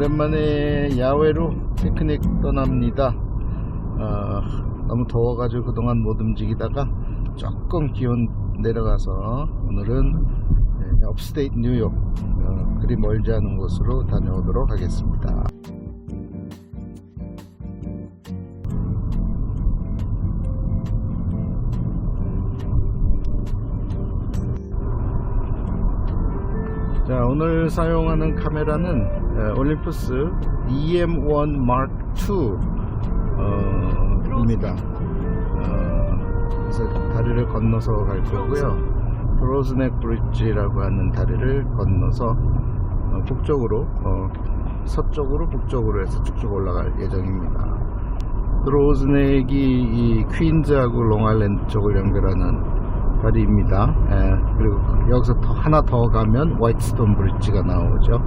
오랜만에 야외로 피크닉 떠납니다. 어, 너무 더워가지고 그동안 못 움직이다가 조금 기온 내려가서 오늘은 네, 업스테이트 뉴욕 어, 그리 멀지 않은 곳으로 다녀오도록 하겠습니다. 오늘 사용하는 카메라는 에, 올림푸스 EM1 Mark II 어, 입니다. 어, 다리를 건너서 갈 거고요. 브로즈넥 브릿지라고 하는 다리를 건너서 어, 북쪽으로 어, 서쪽으로 북쪽으로 해서 쭉쭉 올라갈 예정입니다. 브로즈넥이 이 퀸즈하고 롱아일랜드 쪽을 연결하는 다리입니다. 예, 그리고 여기서 더, 하나 더 가면 화이트스톤 브릿지가 나오죠.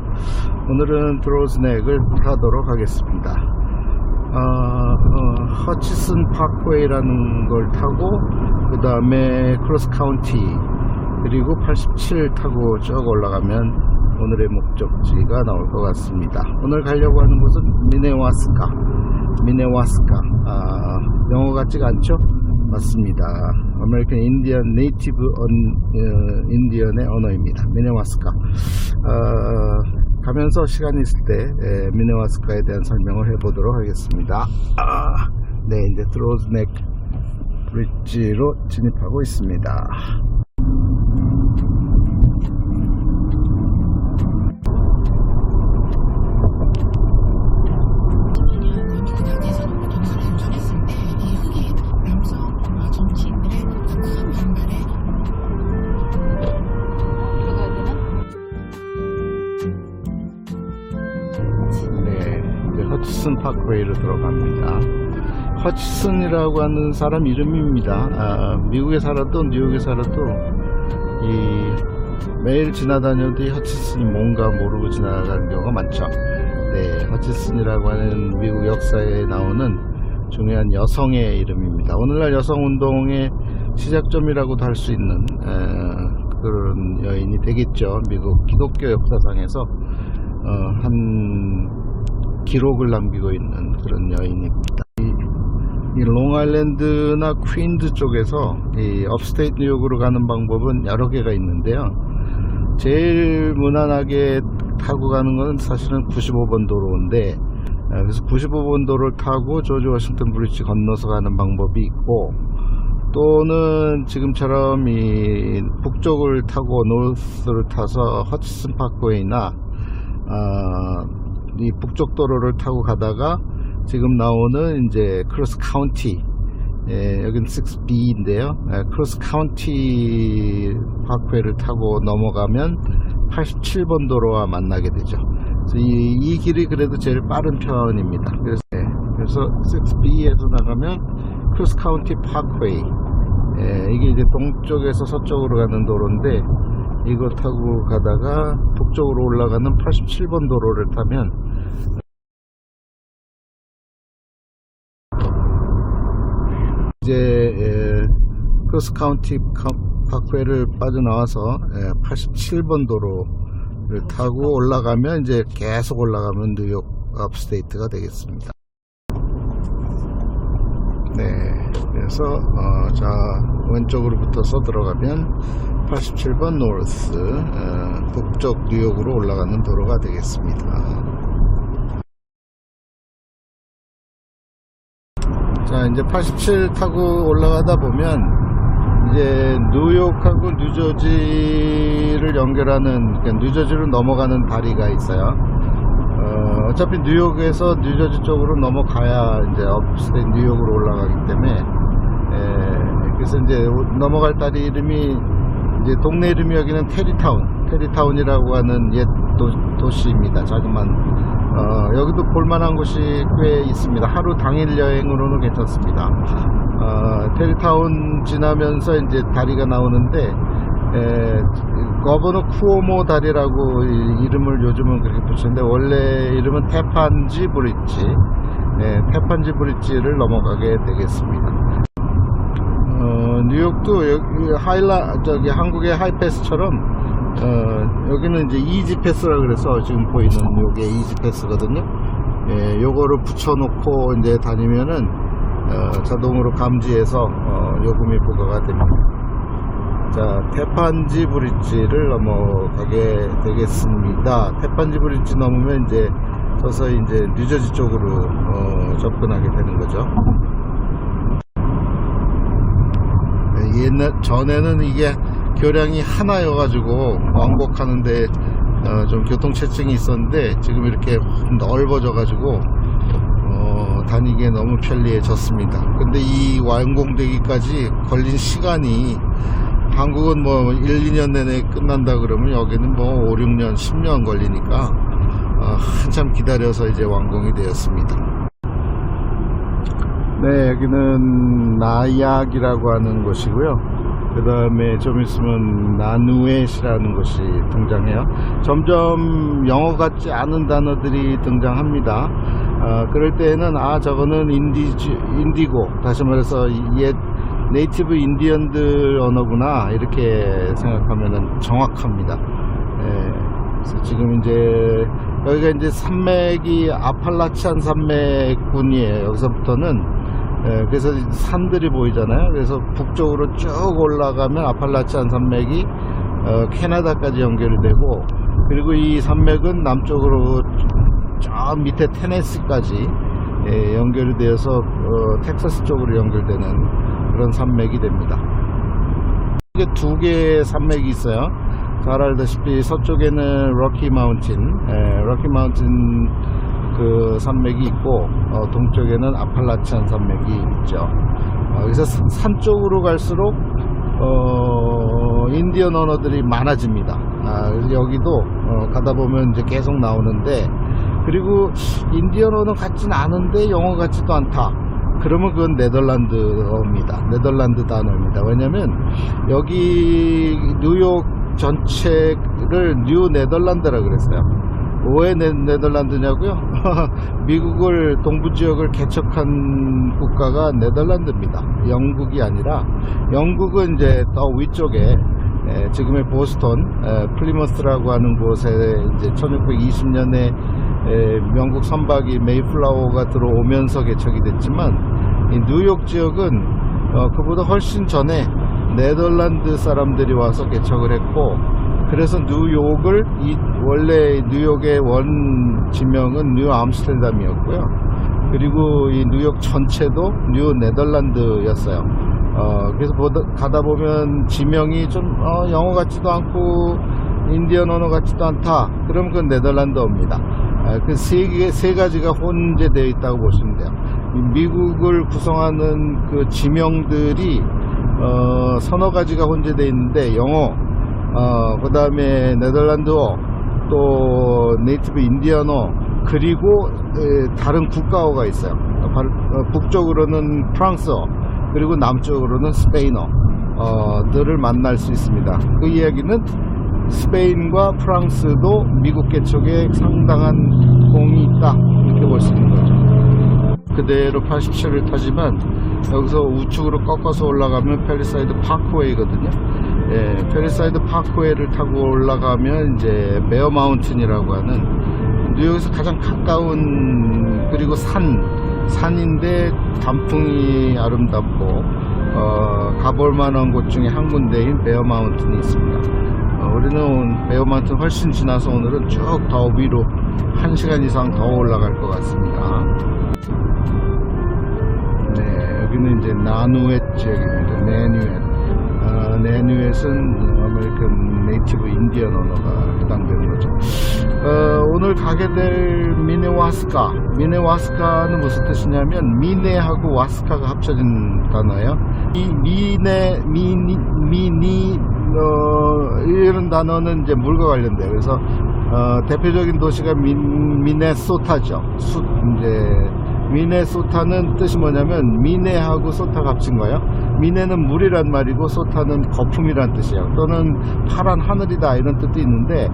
오늘은 드로즈넥을 타도록 하겠습니다. 어, 어, 허치슨 파크웨이라는 걸 타고 그 다음에 크로스 카운티 그리고 87 타고 쭉 올라가면 오늘의 목적지가 나올 것 같습니다. 오늘 가려고 하는 곳은 미네와스카 미네와스카 아, 영어 같지가 않죠? 맞습니다. 아메리칸 인디언 네이티브 언, 인디언의 언어입니다. 미네와스카. 어, 가면서 시간이 있을 때 에, 미네와스카에 대한 설명을 해보도록 하겠습니다. 아, 네, 이제 드로즈넥 브릿지로 진입하고 있습니다. 허치슨 파크웨이로 들어갑니다. 허치슨이라고 하는 사람 이름입니다. 아, 미국에 살아도 뉴욕에 살아도 이 매일 지나다녀도 이 허치슨이 뭔가 모르고 지나가는 경우가 많죠. 네, 허치슨이라고 하는 미국 역사에 나오는 중요한 여성의 이름입니다. 오늘날 여성 운동의 시작점이라고도 할 수 있는 에, 그런 여인이 되겠죠. 미국 기독교 역사상에서 어, 한 기록을 남기고 있는 그런 여인입니다. 이, 이 롱아일랜드나 퀸즈 쪽에서 이 업스테이트 뉴욕으로 가는 방법은 여러 개가 있는데요. 제일 무난하게 타고 가는 건 사실은 95번 도로인데 아, 그래서 95번 도로를 타고 조지 워싱턴 브리지 건너서 가는 방법이 있고 또는 지금처럼 이 북쪽을 타고 노스를 타서 허치슨 파크웨이나 아, 이 북쪽 도로를 타고 가다가 지금 나오는 이제 크로스 카운티 예, 여기는 6B인데요. 크로스 카운티 파크웨이를 타고 넘어가면 87번 도로와 만나게 되죠. 이, 이 길이 그래도 제일 빠른 편입니다. 그래서, 예, 그래서 6B에서 나가면 크로스 카운티 파크웨이 예, 이게 이제 동쪽에서 서쪽으로 가는 도로인데 이거 타고 가다가 북쪽으로 올라가는 87번 도로를 타면 이제 예, 크로스 카운티 카- 파크웨이를 빠져나와서 예, 87번 도로를 타고 올라가면 이제 계속 올라가면 뉴욕 업스테이트가 되겠습니다. 네, 그래서 어, 자 왼쪽으로 붙어서 들어가면 87번 노스 어, 북쪽 뉴욕으로 올라가는 도로가 되겠습니다. 자 이제 87 타고 올라가다 보면 이제 뉴욕하고 뉴저지를 연결하는 그러니까 뉴저지로 넘어가는 다리가 있어요. 어, 어차피 뉴욕에서 뉴저지 쪽으로 넘어가야 이제 업스테이트 뉴욕으로 올라가기 때문에 에, 그래서 이제 넘어갈 다리 이름이 이제 동네 이름이 여기는 테리타운 테리타운이라고 하는 옛 도, 시입니다. 자그만 어, 여기도 볼만한 곳이 꽤 있습니다. 하루 당일 여행으로는 괜찮습니다. 어, 테리타운 지나면서 이제 다리가 나오는데 에, 거버너 쿠오모 다리라고 이- 이름을 요즘은 그렇게 붙였는데 원래 이름은 테판지 브릿지 예, 테판지 브릿지를 넘어가게 되겠습니다 어, 뉴욕도 여기 하일라 저기 한국의 하이패스처럼 어, 여기는 이제 이지 패스라 그래서 지금 보이는 요게 이지 패스거든요. 예, 요거를 붙여놓고 이제 다니면은 어, 자동으로 감지해서 어, 요금이 부과가 됩니다. 자, 태판지 브릿지를 넘어가게 되겠습니다. 태판지 브릿지 넘으면 이제 서서히 이제 뉴저지 쪽으로 어, 접근하게 되는 거죠. 네, 옛날 전에는 이게 교량이 하나여 가지고 왕복하는데 어, 좀 교통체증이 있었는데 지금 이렇게 넓어져 가지고 어, 다니기에 너무 편리해졌습니다. 근데 이 완공되기까지 걸린 시간이 한국은 뭐 1, 2년 내내 끝난다 그러면 여기는 뭐 5, 6년, 10년 걸리니까 어, 한참 기다려서 이제 완공이 되었습니다. 네, 여기는 나약이라고 하는 곳이고요. 그 다음에 좀 있으면 나누엣이라는 곳이 등장해요. 점점 영어 같지 않은 단어들이 등장합니다. 어, 그럴 때에는 아 저거는 인디 인디고 다시 말해서 옛 네이티브 인디언들 언어구나 이렇게 생각하면 정확합니다. 예, 그래서 지금 이제 여기가 이제 산맥이 아팔라치안 산맥군이에요. 여기서부터는 예, 그래서 산들이 보이잖아요. 그래서 북쪽으로 쭉 올라가면 아팔라치안 산맥이 어, 캐나다까지 연결이 되고 그리고 이 산맥은 남쪽으로 저 밑에 테네시까지 예, 연결이 되어서 어, 텍사스 쪽으로 연결되는 그런 산맥이 됩니다. 이게 두 개의 산맥이 있어요. 잘 알다시피 서쪽에는 로키 마운틴, 예, 로키 마운틴 그 산맥이 있고 어, 동쪽에는 아팔라치안 산맥이 있죠. 어, 그래서 산- 산 쪽으로 갈수록 어, 인디언 언어들이 많아집니다. 아, 여기도 어, 가다 보면 이제 계속 나오는데 그리고 인디언 언어 같지는 않은데 영어 같지도 않다. 그러면 그건 네덜란드어입니다. 네덜란드 단어입니다. 왜냐면 여기 뉴욕 전체를 뉴 네덜란드라 그랬어요. 왜 네덜란드냐고요 미국을 동부 지역을 개척한 국가가 네덜란드입니다. 영국이 아니라 영국은 이제 더 위쪽에 에, 지금의 보스턴, 에, 플리머스라고 하는 곳에 이제 1620년에 영국 선박이 메이플라워가 들어오면서 개척이 됐지만 이 뉴욕 지역은 어, 그보다 훨씬 전에 네덜란드 사람들이 와서 개척을 했고 그래서 뉴욕을 이 원래 뉴욕의 원 지명은 뉴 암스테르담이었고요. 그리고 이 뉴욕 전체도 뉴 네덜란드였어요. 어, 그래서 보다, 가다 보면 지명이 좀 어, 영어 같지도 않고 인디언 언어 같지도 않다. 그럼 그건 네덜란드어입니다. 그세 개, 세 가지가 혼재되어 있다고 보시면 돼요. 이 미국을 구성하는 그 지명들이 어, 서너 가지가 혼재되어 있는데 영어, 어, 그 다음에 네덜란드어, 또 네이티브 인디언어, 그리고 에, 다른 국가어가 있어요. 어, 어, 북쪽으로는 프랑스어, 그리고 남쪽으로는 스페인어, 어, 들을 만날 수 있습니다. 그 이야기는 스페인과 프랑스도 미국 개척에 상당한 공이 있다. 이렇게 볼 수 있는 거죠. 그대로 87을 타지만 여기서 우측으로 꺾어서 올라가면 페리사이드 파크웨이거든요. 예, 페리사이드 파크웨이를 타고 올라가면 이제 베어 마운틴이라고 하는 뉴욕에서 가장 가까운 그리고 산 산인데 단풍이 아름답고 어, 가볼 만한 곳 중에 한 군데인 베어 마운틴이 있습니다. 어, 우리는 베어 마운틴 훨씬 지나서 오늘은 쭉 더 위로 1시간 이상 더 올라갈 것 같습니다. 네, 여기는 이제 나누엣 지역입니다. 네뉴엣. 아, 네뉴엣은 아메리칸 네이티브 인디언 언어가 해당되는 거죠. 어, 오늘 가게 될 미네와스카. 미네와스카는 무슨 뜻이냐면 미네하고 와스카가 합쳐진 단어예요. 이 미네, 미니, 미니, 어, 이런 단어는 이제 물과 관련돼요. 그래서 어, 대표적인 도시가 민, 미네소타죠. 수, 이제 미네소타는 뜻이 뭐냐면 미네하고 소타가 합친 거예요. 미네는 물이란 말이고 소타는 거품이란 뜻이에요. 또는 파란 하늘이다 이런 뜻도 있는데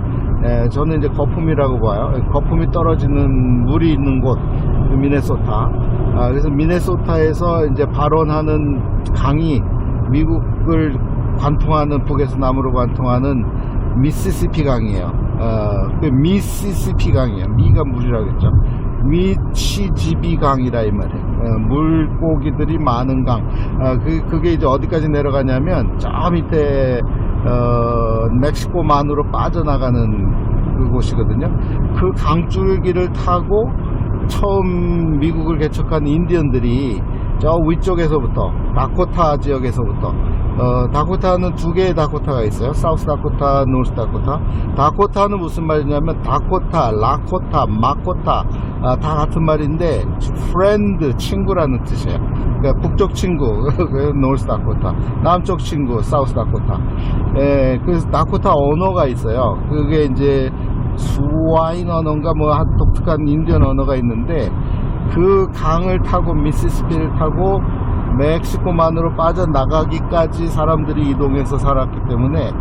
에, 저는 이제 거품이라고 봐요. 거품이 떨어지는 물이 있는 곳그 미네소타. 아, 그래서 미네소타에서 이제 발원하는 강이 미국을 관통하는 북에서 남으로 관통하는 미시시피 강이에요. 어, 그 미시시피 강이에요. 미가 물이라고 했죠. 미치지비 강이라 이 말이에요. 어, 물고기들이 많은 강. 어, 그, 그게 이제 어디까지 내려가냐면 저 밑에 어, 멕시코만으로 빠져나가는 그곳이거든요. 그 강줄기를 타고 처음 미국을 개척한 인디언들이 저 위쪽에서부터 다코타 지역에서부터 어, 다코타는 두 개의 다코타가 있어요. 사우스 다코타, 노스 다코타. 다코타는 무슨 말이냐면 다코타, 라코타, 마코타 아, 다 같은 말인데 프렌드 친구라는 뜻이에요. 그러니까 북쪽 친구, 그 노스 다코타, 남쪽 친구, 사우스 다코타. 예, 그래서 다코타 언어가 있어요. 그게 이제 수와인 언어인가 뭐 한 독특한 인디언 언어가 있는데 그 강을 타고 미시시피를 타고 멕시코만으로 빠져나가기까지 사람들이 이동해서 살았기 때문에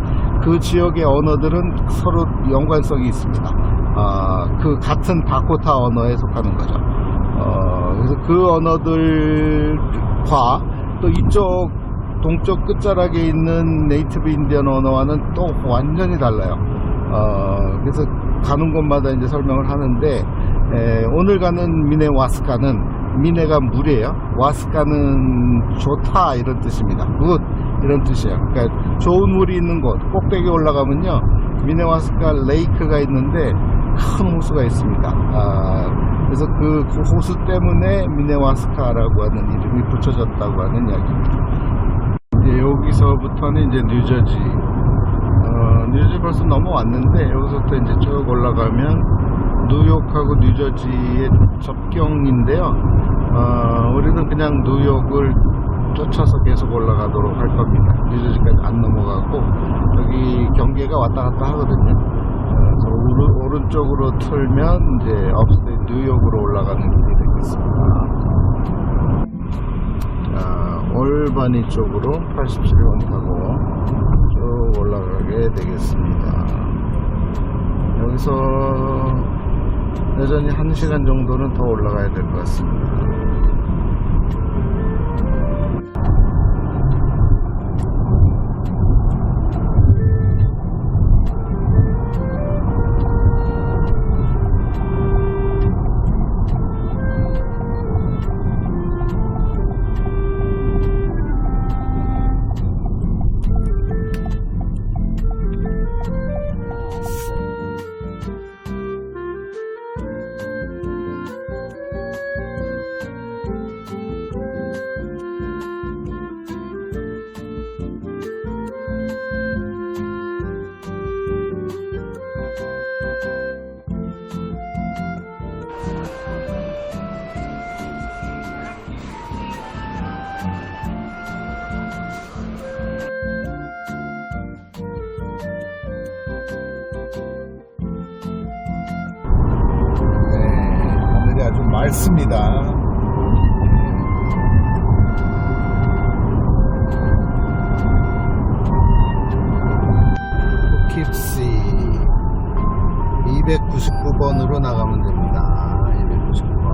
그 지역의 언어들은 서로 연관성이 있습니다. 아, 그 같은 다코타 언어에 속하는 거죠. 어, 그래서 그 언어들과 또 이쪽 동쪽 끝자락에 있는 네이티브 인디언 언어와는 또 완전히 달라요. 어, 그래서 가는 곳마다 이제 설명을 하는데 에, 오늘 가는 미네 와스카는 미네가 물이에요. 와스카는 좋다 이런 뜻입니다. 굿 이런 뜻이에요. 그러니까 좋은 물이 있는 곳 꼭대기 올라가면요 미네 와스카 레이크가 있는데 큰 호수가 있습니다. 아, 그래서 그 호수 때문에 미네 와스카라고 하는 이름이 붙여졌다고 하는 이야기입니다. 이제 여기서부터는 이제 뉴저지 어, 뉴저지 벌써 넘어왔는데 여기서부터 이제 쭉 올라가면 뉴욕하고 뉴저지의 접경인데요. 어, 우리는 그냥 뉴욕을 쫓아서 계속 올라가도록 할 겁니다. 뉴저지까지 안 넘어가고 여기 경계가 왔다 갔다 하거든요. 어, 그래서 오른, 오른쪽으로 틀면 이제 업스테이트 뉴욕으로 올라가는 길이 되겠습니다. 자, 올바니 쪽으로 87번 타고 쭉 올라가게 되겠습니다. 여기서 여전히 1시간 정도는 더 올라가야 될 것 같습니다. 맑습니다. poughkeepsie 299번으로 나가면 됩니다. 299번.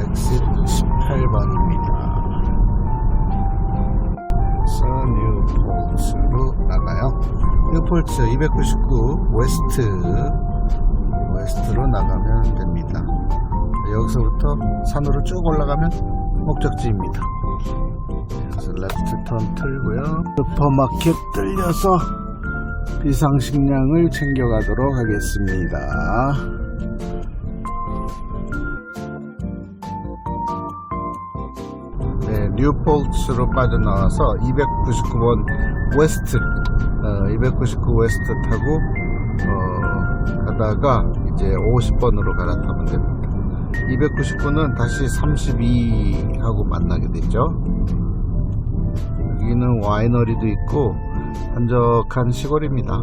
엑sit 18번입니다. 그래서 뉴폴츠로 나가요. 뉴폴츠 299 웨스트 웨스트로 나가면 됩니다. 여기서부터 산으로 쭉 올라가면 목적지입니다. 그래서 레프트 턴 틀고요. 슈퍼마켓 들려서 비상식량을 챙겨가도록 하겠습니다. 네, 뉴폴츠로 빠져나와서 299번 웨스트, 어, 299 웨스트 타고 어, 가다가 이제 50번으로 갈아타면 됩니다. 299는 다시 32하고 만나게 되죠. 여기는 와이너리도 있고 한적한 시골입니다.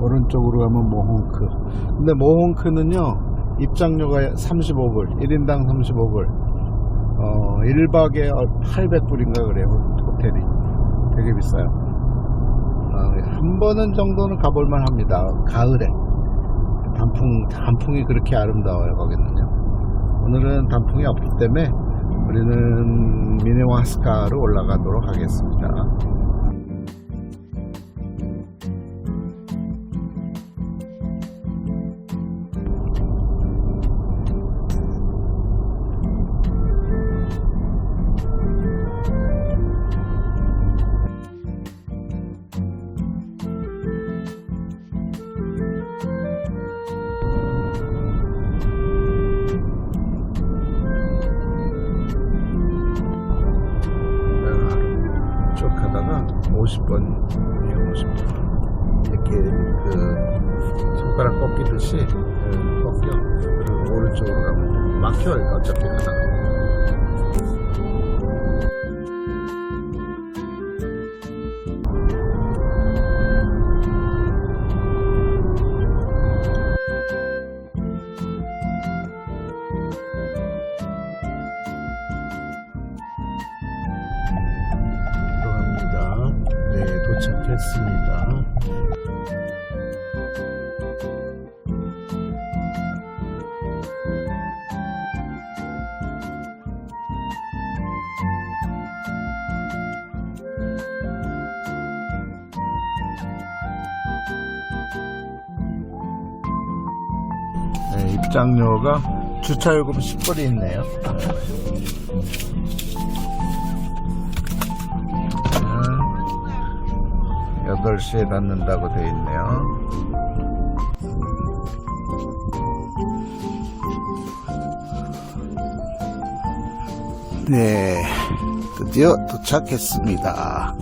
오른쪽으로 가면 모홍크. 근데 모홍크는요, 입장료가 35불, 1인당 35불. 어, 1박에 800불인가 그래요, 호텔이. 되게 비싸요. 어, 한 번은 정도는 가볼만 합니다. 가을에. 단풍, 단풍이 그렇게 아름다워요, 거기는요. 오늘은 단풍이 없기 때문에 우리는 미네와스카로 올라가도록 하겠습니다. 50번이에요, 50번. 이렇게 그 손가락 꺾이듯이 예, 꺾여. 오른쪽으로 가면 돼. 막혀요, 어차피 가다가. 도착했습니다. 네, 입장료가 주차요금 10불이 있네요. 8시에 닫는다고 되어 있네요. 네, 드디어 도착했습니다.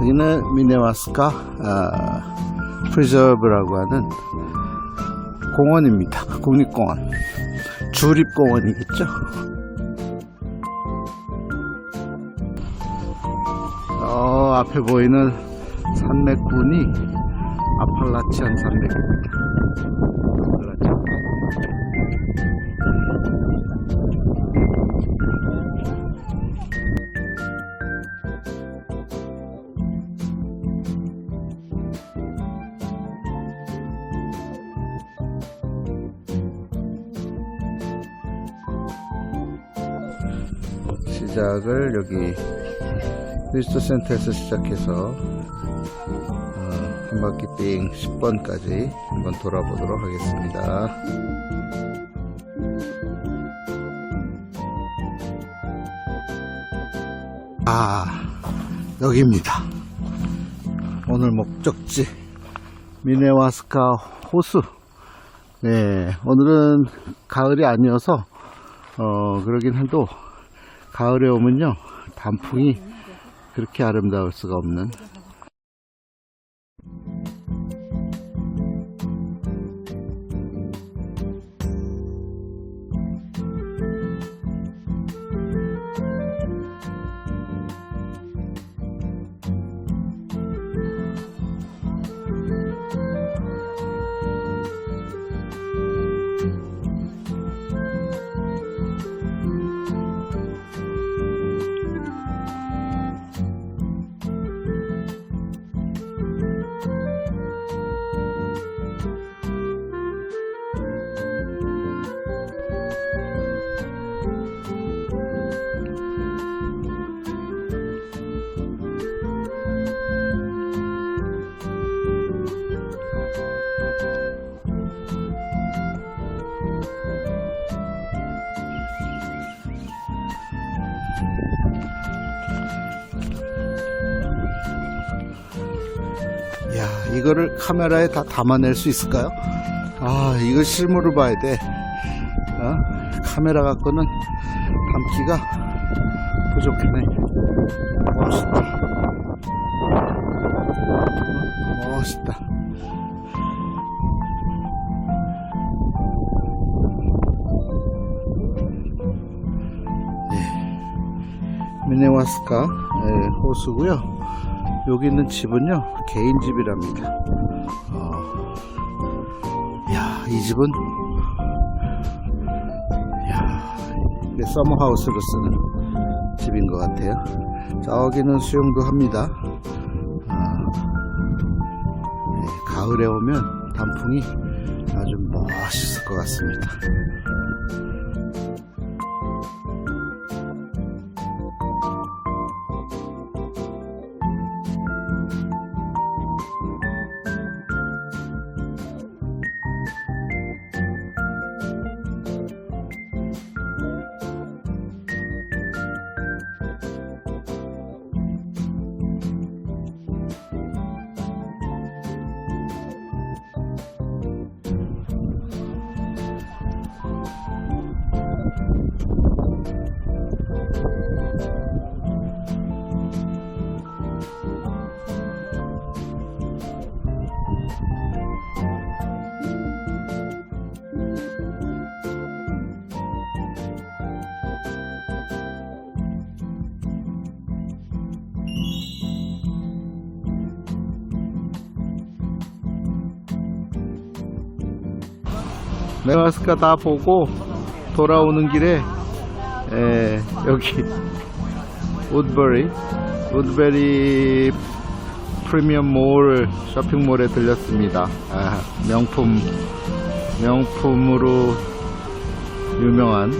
여기는 미네와스카 아, 프리저브라고 하는 공원입니다. 국립공원. 주립공원이겠죠? 어, 앞에 보이는 산맥군이 아팔라치안 산맥입니다. 시작을 여기 리스트 센터에서 시작해서 어, 한 바퀴 빙 10번까지 한번 돌아보도록 하겠습니다. 아, 여기입니다. 오늘 목적지 미네와스카 호수. 네, 오늘은 가을이 아니어서 어 그러긴 해도 가을에 오면요 단풍이 그렇게 아름다울 수가 없는 이거를 카메라에 다 담아낼 수 있을까요? 아 이거 실물을 봐야 돼 어? 카메라 갖고는 담기가 부족하네 멋있다 어, 멋있다 네. 미네와스카 네, 호수고요 여기 있는 집은요 개인 집이랍니다. 어, 이 집은 야, 이게 서머하우스로 쓰는 집인 것 같아요. 저기는 수영도 합니다. 아, 네, 가을에 오면 단풍이 아주 멋있을 것 같습니다. 메가스카 다 보고 돌아오는 길에 에, 여기 우드버리 우드베리 프리미엄 몰 쇼핑몰에 들렸습니다. 아, 명품 명품으로 유명한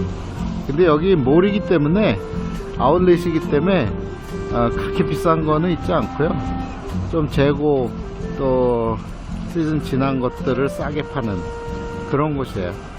근데 여기 몰이기 때문에 아울렛이기 때문에 아, 그렇게 비싼 거는 있지 않고요. 좀 재고 또 시즌 지난 것들을 싸게 파는 그런 곳이에요.